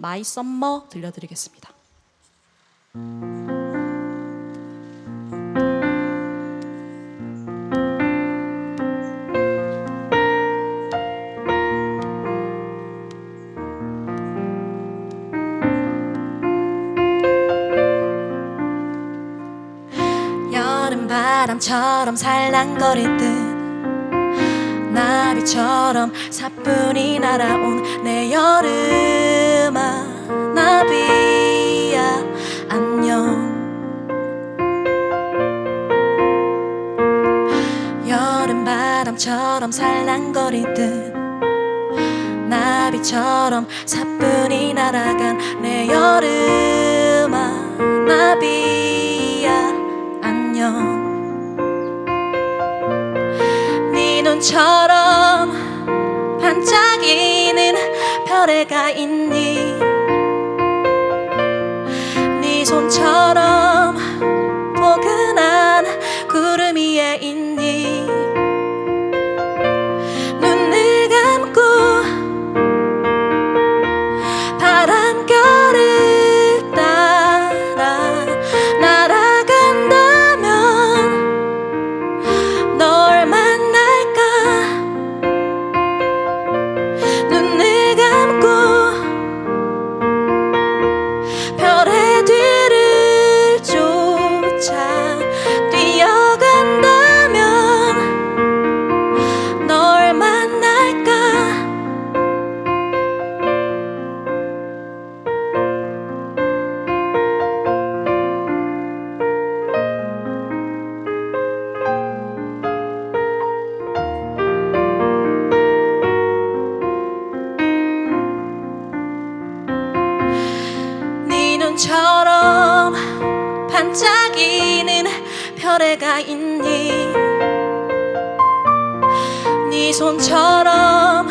마이 썸머 들려드리겠습니다. 바람처럼 살랑거릴 듯 나비처럼 사뿐히 날아온 내 바람처럼 살랑거릴 듯 나비처럼 사뿐히 날아간 내 여름아 나비야 안녕. 네 눈처럼 반짝이는 별애가 있니 네 눈처럼 반짝이는 별애가 있니? 네 손처럼